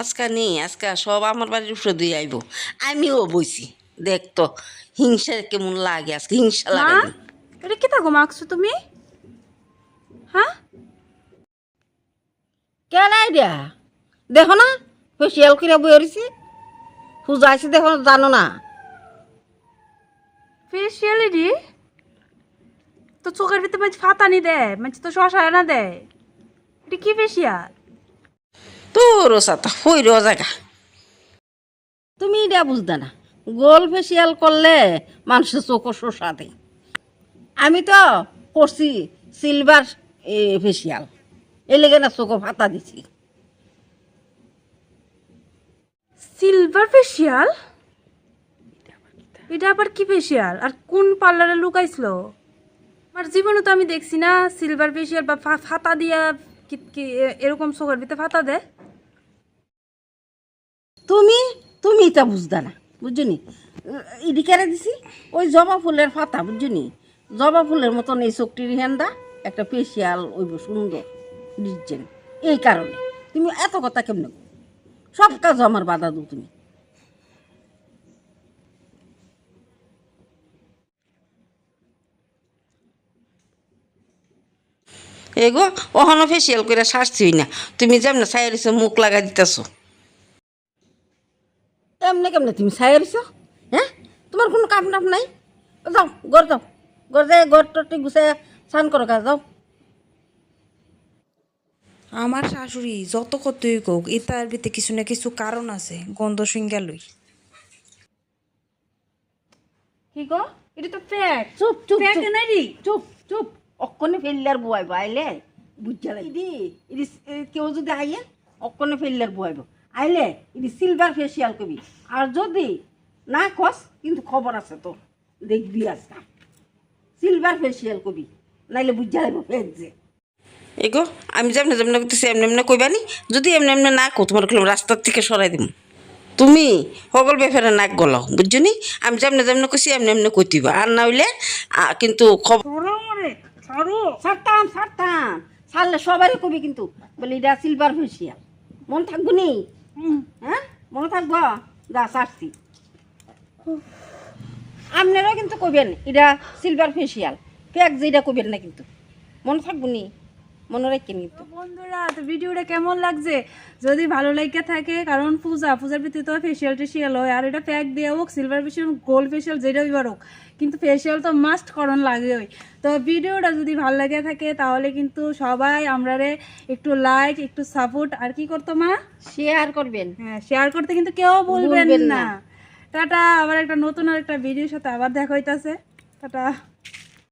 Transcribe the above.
আজকা নেই আজকা সব আমার বাড়ির উপরে দিয়ে আইব। আমিও বইছি দেখ তো হিংসা কেমন লাগে আজকে হিংসা লাগে এটা কি থাকো মাখছো তুমি? হ্যাঁ? কেন আইডিয়া? দেখো না ফেসিয়াল করে বই পূজা আছে দেখো জানো না। ফেসিয়ালিটি তো চোখের ভিতরে ফাতানি দেয় মানে তো শশা না দেয়। এটা কি ফেসিয়াল জায়গা। তুমি এটা বুঝতে না গোল ফেসিয়াল করলে মানুষের চোখ শোষা দেয়। আমি তো করছি সিলভার ফেসিয়াল এই লেগে না চোখ ফাতা দিছি। সিলভার ফেসিয়াল এটা আবার কি ফেসিয়াল আর কোন পার্লারে লুকাইছিল? আমার জীবনে তো আমি দেখছি না সিলভার ফেসিয়াল বা ফাতা দিয়া কি কি এরকম চোখের ভিতরে ফাতা দেয়। তুমি তুমি এটা বুঝতে না বুঝছনি ইডি কেড়ে দিছি, ওই জবা ফুলের পাতা বুঝছনি জবা ফুলের মতন এই চোখটির হেন্দা, একটা ফেসিয়াল ওই সুন্দর ডিজাইন এই কারণে। তুমি এত কথা কেমনে সব কাজ আমার বাধা দো তুমি। এগো, ওখানো ফেসিয়াল করে শাস্তি না তুমি যেমন সাইরিস মুখ লাগা দিতেছো। এমনি কেমনে তুমি ছাইরিছ হ্যাঁ তোমার কোনো কাম টাম নাই? যাও ঘর যাও। ঘর যাই ঘর টটি গুছাই স্নান করো গা যাও। আমার শাশুড়ি যত কতই কোক এটার ভিতরে কিছু না কিছু কারণ আছে গন্ধ সিঙ্গালই কি গো? এটা তো ফ্যাক চুপ চুপ ফ্যাক চুপ। নাই রে। চুপ চুপ। অক্ষণে ফেললার বুয়াইব আইলে। বুঝা ইদি এ- কেউ যদি আইয়ে অক্ষণে ফেললার বুয়াইব। আইলে ইদি সিলভার ফেসিয়াল কবি। আর যদি না কস কিন্তু খবর আছে তো। দেখবি আজকা। সিলভার ফেসিয়াল কবি। নাইলে বুঝা লাগবে ফেক যে এগো আমি যেমন যেমন করতেছি এমনি এমনি কইবানি যদি এমনি এমনি না কো তোমার কলম রাস্তার থেকে সরাই দিম। তুমি সকল ব্যাপারে নাক গল বুঝছ নি? আমি যেমন যেমন কইছি এমনি এমনি কইতিবা আর না হইলে কিন্তু খবর ছাড়তাম ছাড়লে সবারই কবি কিন্তু। বলি এটা সিলভার ফেসিয়াল মন থাকব নি? হ্যাঁ? মনে থাকব? দাস আসছি আপনারাও কিন্তু কবেন এটা সিলভার ফেসিয়াল ফেক যেটা কবেন না কিন্তু। মনে থাকব নি? মনে রাখেন কিন্তু বন্ধুরা তো ভিডিওটা কেমন লাগছে? যদি ভালো লাগে থাকে কারণ পূজা পূজার ভিতরে তো ফেসিয়াল টেসিয়াল হয় আর এটা প্যাক দিয়ে হোক সিলভার ফেসিয়াল গোল্ড ফেসিয়াল যেটা এবার হোক কিন্তু ফেসিয়াল তো মাস্ট করণ লাগে ওই। তো ভিডিওটা যদি ভালো লাগে থাকে তাহলে কিন্তু সবাই আমরারে একটু লাইক একটু সাপোর্ট আর কি করতো মা? শেয়ার করবেন। হ্যাঁ শেয়ার করতে কিন্তু কেউ বলবেন না। টাটা আবার একটা নতুন আর একটা ভিডিওর সাথে আবার দেখা হইতাছে। টাটা।